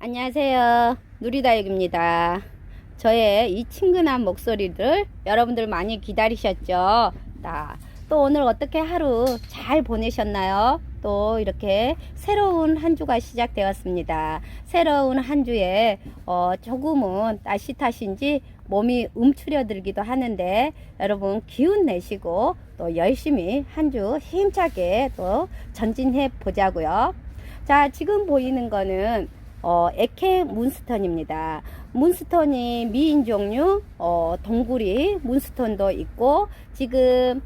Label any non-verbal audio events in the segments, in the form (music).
안녕하세요. 누리다육입니다. 저의 이 친근한 목소리를 여러분들 많이 기다리셨죠? 나, 또 오늘 어떻게 하루 잘 보내셨나요? 또 이렇게 새로운 한 주가 시작되었습니다. 새로운 한 주에 어, 조금은 날씨 탓인지 몸이 움츠려들기도 하는데 여러분 기운 내시고 또 열심히 한 주 힘차게 또 전진해 보자고요. 자, 지금 보이는 거는 어, 에케 문스턴입니다. 문스턴이 미인 종류, 어, 동구리 문스턴도 있고, 지금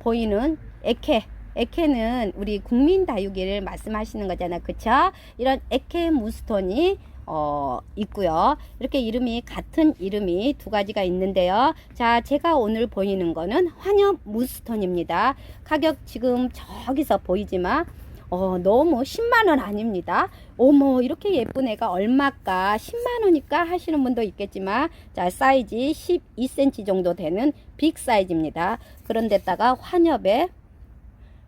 보이는 에케, 에케는 우리 국민 다육이를 말씀하시는 거잖아. 그쵸? 이런 에케 문스턴이 어, 있고요. 이렇게 이름이 같은 이름이 두 가지가 있는데요. 자, 제가 오늘 보이는 거는 환엽 문스턴입니다. 가격 지금 저기서 보이지만 어, 너무 10만원 아닙니다. 어머, 이렇게 예쁜 애가 얼마까? 10만원이니까 하시는 분도 있겠지만, 자, 사이즈 12cm 정도 되는 빅 사이즈입니다. 그런데다가 환엽에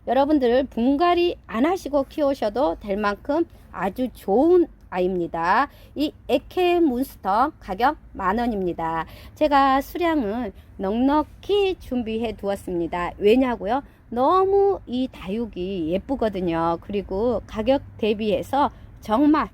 여러분들 분갈이 안 하시고 키우셔도 될 만큼 아주 좋은 아입니다. 이 에케 몬스터 가격 만원입니다. 제가 수량은 넉넉히 준비해 두었습니다. 왜냐고요? 너무 이 다육이 예쁘거든요. 그리고 가격 대비해서 정말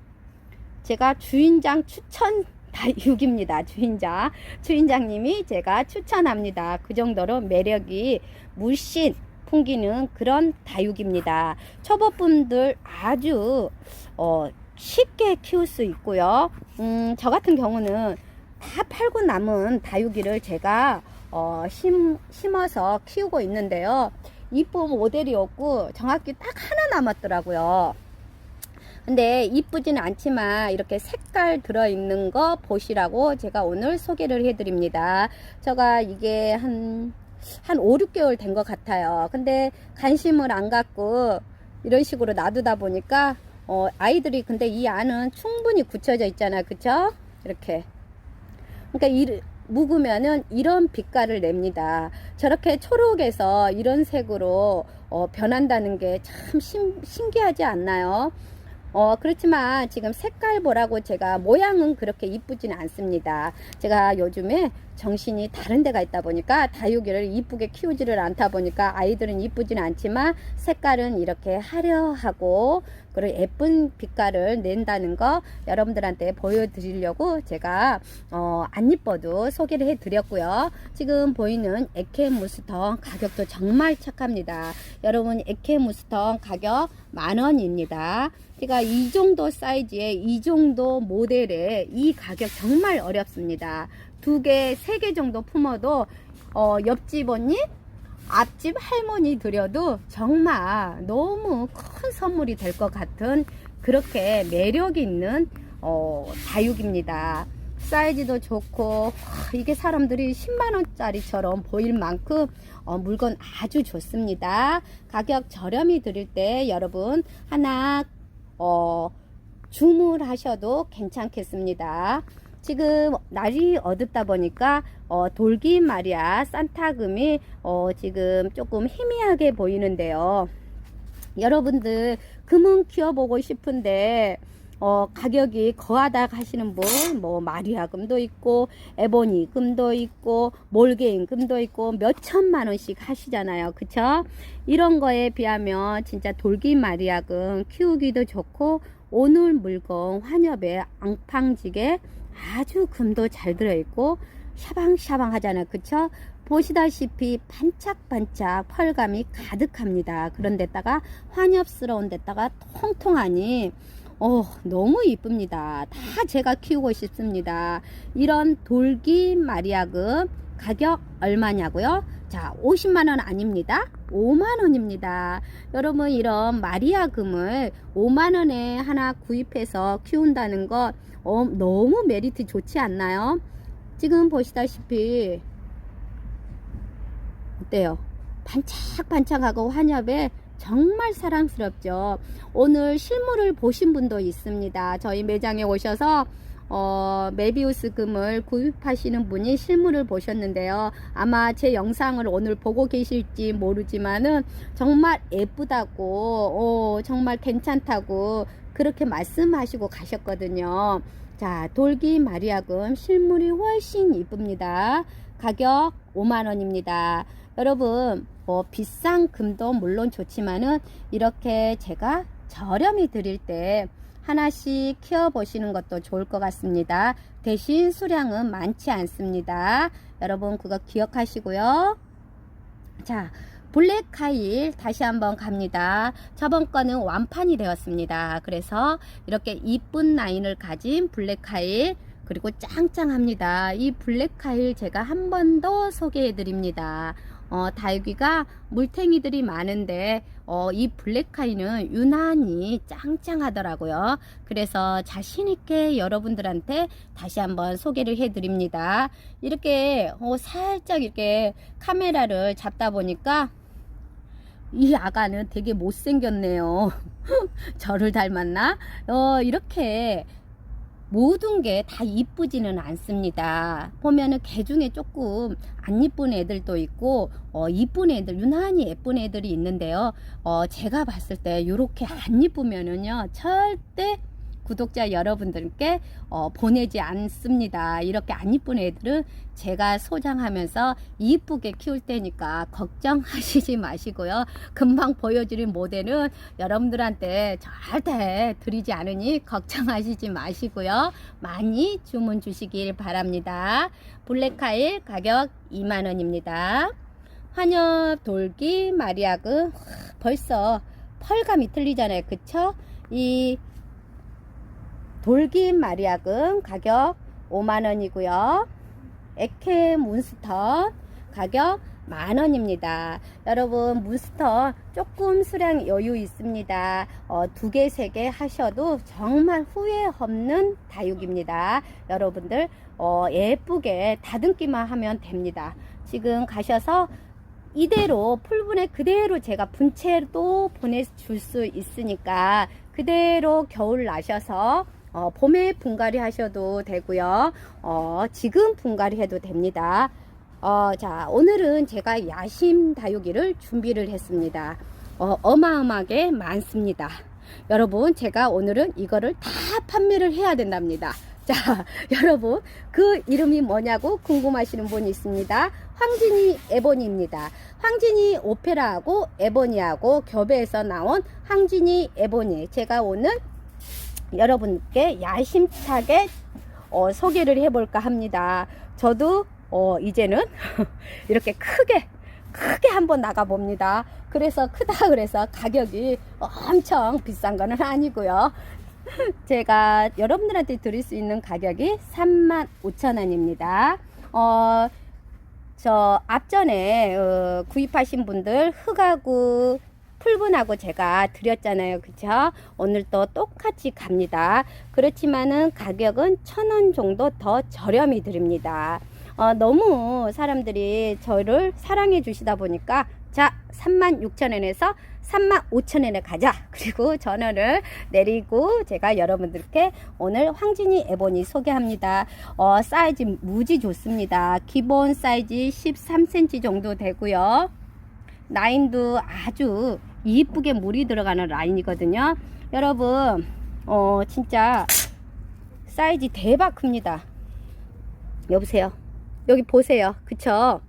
제가 주인장 추천 다육입니다. 주인장. 주인장님이 제가 추천합니다. 그 정도로 매력이 물씬 풍기는 그런 다육입니다. 초보분들 아주 어, 쉽게 키울 수 있고요. 음, 저 같은 경우는 다 팔고 남은 다육이를 제가 어, 심, 심어서 키우고 있는데요. 이쁜 모델이 없고 정확히 딱 하나 남았더라고요. 근데 이쁘지는 않지만 이렇게 색깔 들어있는 거 보시라고 제가 오늘 소개를 해드립니다. 제가 이게 한, 한 5, 6개월 된 것 같아요. 근데 관심을 안 갖고 이런 식으로 놔두다 보니까 어, 아이들이 근데 이 안은 충분히 굳혀져 있잖아요. 그쵸? 이렇게. 그러니까 이, 묵으면은 이런 빛깔을 냅니다. 저렇게 초록에서 이런 색으로 어, 변한다는 게 참 신기하지 않나요? 어, 그렇지만 지금 색깔 보라고 제가 모양은 그렇게 이쁘지는 않습니다. 제가 요즘에 정신이 다른 데가 있다 보니까 다육이를 이쁘게 키우지를 않다 보니까 아이들은 이쁘지는 않지만 색깔은 이렇게 화려하고 그리고 예쁜 빛깔을 낸다는 거 여러분들한테 보여드리려고 제가 어, 안 이뻐도 소개를 해드렸고요. 지금 보이는 에케 무스턴 가격도 정말 착합니다. 여러분 에케 무스턴 가격 만원입니다. 제가 이 정도 사이즈에 이 정도 모델에 이 가격 정말 어렵습니다. 두 개, 세 개 정도 품어도 어, 옆집 언니, 앞집 할머니 드려도 정말 너무 큰 선물이 될 것 같은 그렇게 매력 있는 어, 다육입니다. 사이즈도 좋고 이게 사람들이 10만원짜리처럼 보일 만큼 어, 물건 아주 좋습니다. 가격 저렴히 드릴 때 여러분 하나 어, 주문하셔도 괜찮겠습니다. 지금 날이 어둡다 보니까 어, 돌기 마리아 산타금이 어, 지금 조금 희미하게 보이는데요. 여러분들 금은 키워보고 싶은데 어, 가격이 거하다 하시는 분, 뭐, 마리아 금도 있고, 에보니 금도 있고, 몰게인 금도 있고, 몇 천만 원씩 하시잖아요. 그쵸? 이런 거에 비하면 진짜 돌기 마리아 금 키우기도 좋고, 오늘 물건 환엽에 앙팡지게 아주 금도 잘 들어있고, 샤방샤방 하잖아요. 그쵸? 보시다시피 반짝반짝 펄감이 가득합니다. 그런 데다가 환엽스러운 데다가 통통하니 어, 너무 이쁩니다. 다 제가 키우고 싶습니다. 이런 돌기 마리아금 가격 얼마냐고요? 자, 50만원 아닙니다. 5만원입니다. 여러분, 이런 마리아 금을 5만원에 하나 구입해서 키운다는 것 어, 너무 메리트 좋지 않나요? 지금 보시다시피 어때요? 반짝반짝하고 환엽에 정말 사랑스럽죠. 오늘 실물을 보신 분도 있습니다. 저희 매장에 오셔서 어, 메비우스 금을 구입하시는 분이 실물을 보셨는데요. 아마 제 영상을 오늘 보고 계실지 모르지만은 정말 예쁘다고, 어, 정말 괜찮다고 그렇게 말씀하시고 가셨거든요. 자, 돌기 마리아금 실물이 훨씬 이쁩니다. 가격 5만원입니다. 여러분, 뭐 비싼 금도 물론 좋지만은 이렇게 제가 저렴히 드릴 때 하나씩 키워보시는 것도 좋을 것 같습니다. 대신 수량은 많지 않습니다. 여러분, 그거 기억하시고요. 자, 블랙카일 다시 한번 갑니다. 저번 거는 완판이 되었습니다. 그래서 이렇게 이쁜 라인을 가진 블랙카일 그리고 짱짱합니다. 이 블랙카일 제가 한 번 더 소개해 드립니다. 어, 다육이가 물탱이들이 많은데 어, 이 블랙카이는 유난히 짱짱하더라고요. 그래서 자신있게 여러분들한테 다시 한번 소개를 해드립니다. 이렇게 어, 살짝 이렇게 카메라를 잡다 보니까 이 아가는 되게 못생겼네요. (laughs) 저를 닮았나? 어, 이렇게 모든 게 다 이쁘지는 않습니다. 보면은 개 중에 조금 안 이쁜 애들도 있고, 어, 이쁜 애들, 유난히 예쁜 애들이 있는데요. 어, 제가 봤을 때 이렇게 안 이쁘면은요, 절대 구독자 여러분들께 어, 보내지 않습니다. 이렇게 안 이쁜 애들은 제가 소장하면서 이쁘게 키울 테니까 걱정하시지 마시고요. 금방 보여드린 모델은 여러분들한테 절대 드리지 않으니 걱정하시지 마시고요. 많이 주문 주시길 바랍니다. 블랙카일 가격 2만원입니다. 환엽 돌기 마리아그 벌써 펄감이 틀리잖아요. 그쵸? 이 돌긴 마리아금 가격 5만원이고요. 에케 문스턴 가격 만원입니다. 여러분 문스턴 조금 수량 여유 있습니다. 어, 두 개, 세 개 하셔도 정말 후회 없는 다육입니다. 여러분들 어, 예쁘게 다듬기만 하면 됩니다. 지금 가셔서 이대로 풀분에 그대로 제가 분채도 보내줄 수 있으니까 그대로 겨울 나셔서 어, 봄에 분갈이 하셔도 되고요. 어, 지금 분갈이 해도 됩니다. 어, 자, 오늘은 제가 야심 다육이를 준비를 했습니다. 어, 어마어마하게 많습니다. 여러분, 제가 오늘은 이거를 다 판매를 해야 된답니다. 자, (laughs) 여러분, 그 이름이 뭐냐고 궁금하시는 분이 있습니다. 황진이 에보니입니다. 황진이 오페라하고 에보니하고 겹에서 나온 황진이 에보니. 제가 오늘 여러분께 야심차게 어, 소개를 해볼까 합니다. 저도 어, 이제는 (laughs) 이렇게 크게 크게 한번 나가 봅니다. 그래서 크다 그래서 가격이 엄청 비싼 거는 아니고요. (laughs) 제가 여러분들한테 드릴 수 있는 가격이 35,000원입니다. 어, 저 앞전에 어, 구입하신 분들 흑하고 풀분하고 제가 드렸잖아요. 그쵸? 오늘 또 똑같이 갑니다. 그렇지만은 가격은 천 원 정도 더 저렴히 드립니다. 어, 너무 사람들이 저를 사랑해 주시다 보니까 자 36,000원에서 35,000원에 가자 (laughs) 그리고 전화를 내리고 제가 여러분들께 오늘 황진이 에보니 소개합니다 어, 사이즈 무지 좋습니다 기본 사이즈 13cm 정도 되고요 라인도 아주 이쁘게 물이 들어가는 라인이거든요 여러분 어 진짜 사이즈 대박 큽니다 여보세요 여기 보세요. 그쵸?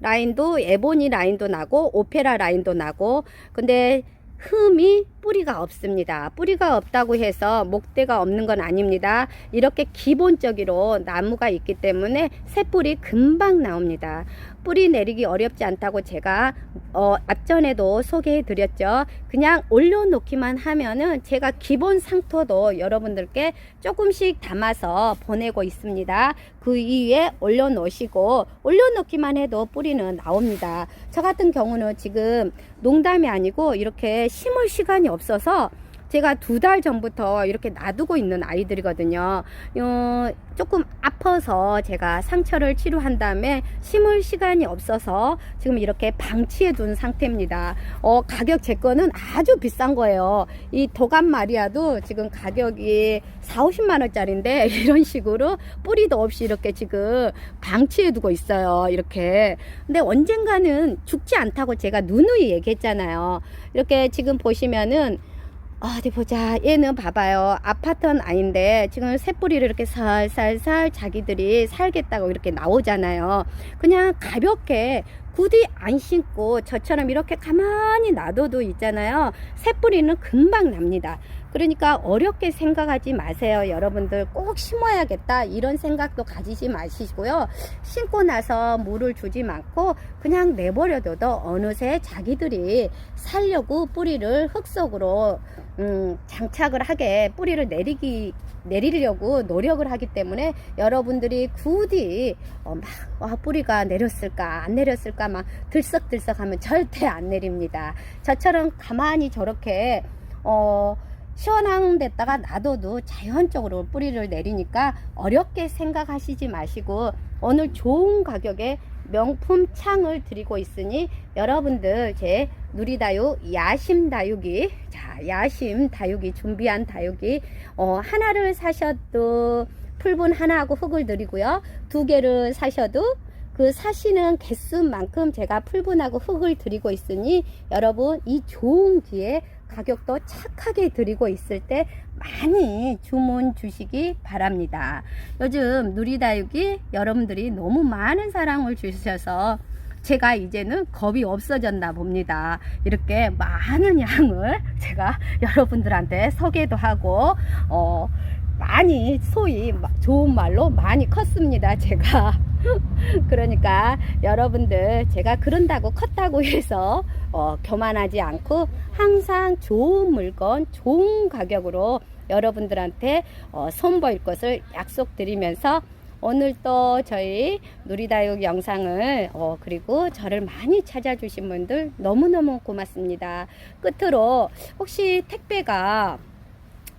라인도 에보니 라인도 나고 오페라 라인도 나고 근데 흠이 뿌리가 없습니다. 뿌리가 없다고 해서 목대가 없는 건 아닙니다. 이렇게 기본적으로 나무가 있기 때문에 새뿌리 금방 나옵니다. 뿌리 내리기 어렵지 않다고 제가 어, 앞전에도 소개해 드렸죠. 그냥 올려놓기만 하면은 제가 기본 상토도 여러분들께 조금씩 담아서 보내고 있습니다. 그 위에 올려놓으시고 올려놓기만 해도 뿌리는 나옵니다. 저 같은 경우는 지금 농담이 아니고 이렇게 심을 시간이 없어서 제가 두 달 전부터 이렇게 놔두고 있는 아이들이거든요. 어, 조금 아파서 제가 상처를 치료한 다음에 심을 시간이 없어서 지금 이렇게 방치해 둔 상태입니다. 어, 가격 제 거는 아주 비싼 거예요. 이 도감 마리아도 지금 가격이 4, 50만 원짜리인데 (laughs) 이런 식으로 뿌리도 없이 이렇게 지금 방치해 두고 있어요. 이렇게. 근데 언젠가는 죽지 않다고 제가 누누이 얘기했잖아요. 이렇게 지금 보시면은 어디 보자. 얘는 봐봐요. 아파트는 아닌데 지금 새뿌리를 이렇게 살살살 자기들이 살겠다고 이렇게 나오잖아요. 그냥 가볍게 굳이 안 신고 저처럼 이렇게 가만히 놔둬도 있잖아요. 새뿌리는 금방 납니다. 그러니까 어렵게 생각하지 마세요. 여러분들 꼭 심어야겠다. 이런 생각도 가지지 마시고요. 신고 나서 물을 주지 않고 그냥 내버려둬도 어느새 자기들이 살려고 뿌리를 흙 속으로 음, 장착을 하게 뿌리를 내리기 내리려고 노력을 하기 때문에 여러분들이 굳이 어, 막 와, 뿌리가 내렸을까 안 내렸을까 막 들썩들썩 하면 절대 안 내립니다. 저처럼 가만히 저렇게 어, 시원한 데다가 놔둬도 자연적으로 뿌리를 내리니까 어렵게 생각하시지 마시고 오늘 좋은 가격에 명품 창을 드리고 있으니 여러분들 제 누리다육 야심 다육이 자 야심 다육이 준비한 다육이 어, 하나를 사셔도 풀분 하나하고 흙을 드리고요 두 개를 사셔도 그 사시는 개수만큼 제가 풀분하고 흙을 드리고 있으니 여러분 이 좋은 기회 가격도 착하게 드리고 있을 때 많이 주문 주시기 바랍니다. 요즘 누리다육이 여러분들이 너무 많은 사랑을 주셔서 제가 이제는 겁이 없어졌나 봅니다. 이렇게 많은 양을 제가 (laughs) 여러분들한테 소개도 하고, 어, 많이 소위 좋은 말로 많이 컸습니다. 제가. (laughs) 그러니까 여러분들 제가 그런다고 컸다고 해서 어, 교만하지 않고 항상 좋은 물건 좋은 가격으로 여러분들한테 어, 선보일 것을 약속드리면서 오늘 또 저희 누리다육 영상을 어, 그리고 저를 많이 찾아주신 분들 너무너무 고맙습니다. 끝으로 혹시 택배가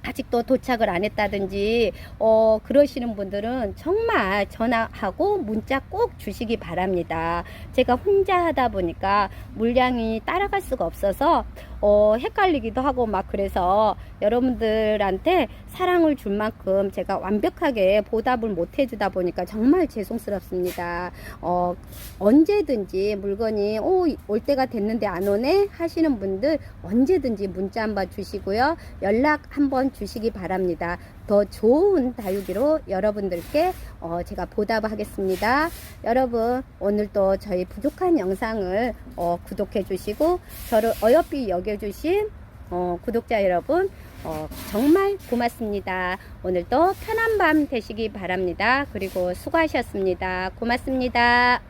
아직도 도착을 안 했다든지 어 그러시는 분들은 정말 전화하고 문자 꼭 주시기 바랍니다. 제가 혼자 하다 보니까 물량이 따라갈 수가 없어서 어 헷갈리기도 하고 막 그래서 여러분들한테 사랑을 줄 만큼 제가 완벽하게 보답을 못 해주다 보니까 정말 죄송스럽습니다. 어 언제든지 물건이 오, 올 때가 됐는데 안 오네 하시는 분들 언제든지 문자 한번 주시고요. 연락 한번 주시기 바랍니다. 더 좋은 다육이로 여러분들께 어, 제가 보답을 하겠습니다. 여러분 오늘도 저희 부족한 영상을 어, 구독해 주시고 저를 어여삐 여 겨주신 어, 구독자 여러분 어, 정말 고맙습니다. 오늘도 편한 밤 되시기 바랍니다. 그리고 수고하셨습니다. 고맙습니다.